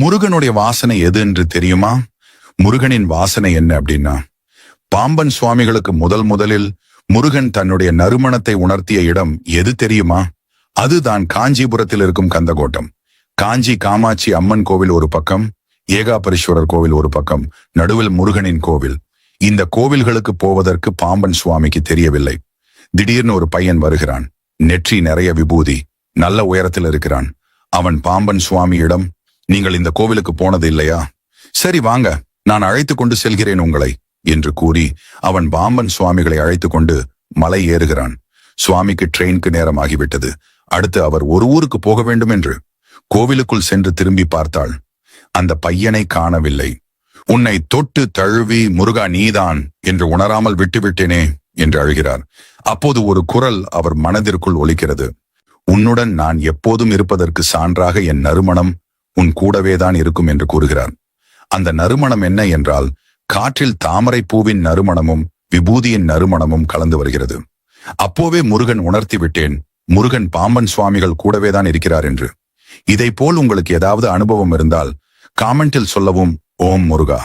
முருகனுடைய வாசனை எது என்று தெரியுமா? முருகனின் வாசனை என்ன அப்படின்னா பாம்பன் சுவாமிகளுக்கு முதல் முதலில் முருகன் தன்னுடைய நறுமணத்தை உணர்த்திய இடம் எது தெரியுமா? அதுதான் காஞ்சிபுரத்தில் இருக்கும் கந்தகோட்டம். காஞ்சி காமாட்சி அம்மன் கோவில் ஒரு பக்கம் ஏகாபரீஸ்வரர் கோவில் ஒரு பக்கம் நடுவில் முருகனின் கோவில். இந்த கோவில்களுக்கு போவதற்கு பாம்பன் சுவாமிக்கு தெரியவில்லை. திடீர்னு ஒரு பையன் வருகிறான். நெற்றி நிறைய விபூதி நல்ல உயரத்தில் இருக்கிறான். அவன் பாம்பன் சுவாமியிடம் நீங்கள் இந்த கோவிலுக்கு போனது இல்லையா? சரி வாங்க நான் அழைத்து கொண்டு செல்கிறேன் உங்களை என்று கூறி அவன் பாம்பன் சுவாமிகளை அழைத்து கொண்டு மலை ஏறுகிறான். சுவாமிக்கு ட்ரெயினுக்கு நேரமாகிவிட்டது. அடுத்து அவர் ஒரு ஊருக்கு போக வேண்டும் என்று கோவிலுக்குள் சென்று திரும்பி பார்த்தாள். அந்த பையனை காணவில்லை. உன்னை தொட்டு தழுவி முருகா நீதான் என்று உணராமல் விட்டுவிட்டேனே என்று அழுகிறார். அப்போது ஒரு குரல் அவர் மனதிற்குள் ஒலிக்கிறது. உன்னுடன் நான் எப்போதும் இருப்பதற்கு சான்றாக என் நறுமணம் உன் கூடவேதான் இருக்கும் என்று கூறுகிறார் அந்த நறுமணம் என்ன என்றால் காற்றில் தாமரை பூவின் நறுமணமும் விபூதியின் நறுமணமும் கலந்து வருகிறது. அப்போவே முருகன் உணர்த்தி விட்டேன் முருகன் பாம்பன் சுவாமிகள் கூடவேதான் இருக்கிறார் என்று. இதை போல் உங்களுக்கு ஏதாவது அனுபவம் இருந்தால் காமெண்டில் சொல்லவும் ஓம் முருகா.